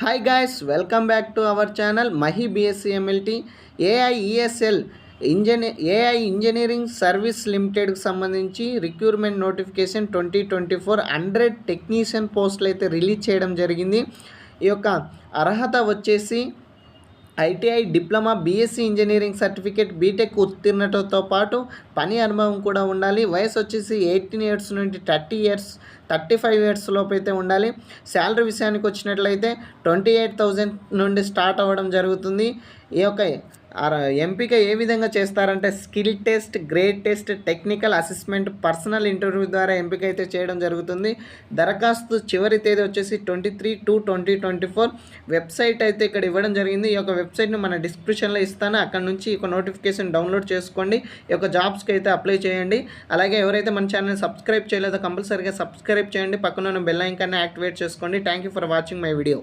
Hi guys welcome back to our channel Mahi BSc MLT AI ESL engineering AI engineering service లిమిటెడ్కి సంబంధించి recruitment notification twenty twenty four hundred technician పోస్టులు అయితే release చేయడం జరిగింది. ఈ యొక్క అర్హత వచ్చేసి ITI diploma BSc engineering certificate BTech ఉత్తీర్ణతతో పాటు పని అనుభవం కూడా ఉండాలి. వయసు వచ్చేసి ఎయిటీన్ ఇయర్స్ నుండి thirty years thirty five years లోపు అయితే ఉండాలి. శాలరీ విషయానికి వచ్చినట్లయితే ట్వంటీ ఎయిట్ థౌజండ్ నుండి స్టార్ట్ అవ్వడం జరుగుతుంది. ఈ యొక్క ఎంపిక ఏ విధంగా చేస్తారంటే skill test grade test technical assessment personal interview ద్వారా ఎంపిక అయితే చేయడం జరుగుతుంది. దరఖాస్తు చివరి తేదీ వచ్చేసి twenty three to twenty twenty four. Website అయితే ఇక్కడ ఇవ్వడం జరిగింది. ఈ యొక్క వెబ్సైట్ని మన డిస్క్రిప్షన్లో ఇస్తాను. అక్కడ నుంచి ఈ యొక్క నోటిఫికేషన్ డౌన్లోడ్ చేసుకోండి. ఈ యొక్క జాబ్స్కి అయితే అప్లై చేయండి. అలాగే ఎవరైతే మన ఛానల్ సబ్స్క్రైబ్ చేయలేదో కంపల్సరీగా సబ్స్క్రైబ్ చేయండి. పక్కన ఉన్న బెల్ ఐకాన్ని యాక్టివేట్ చేసుకోండి. Thank you for watching my video.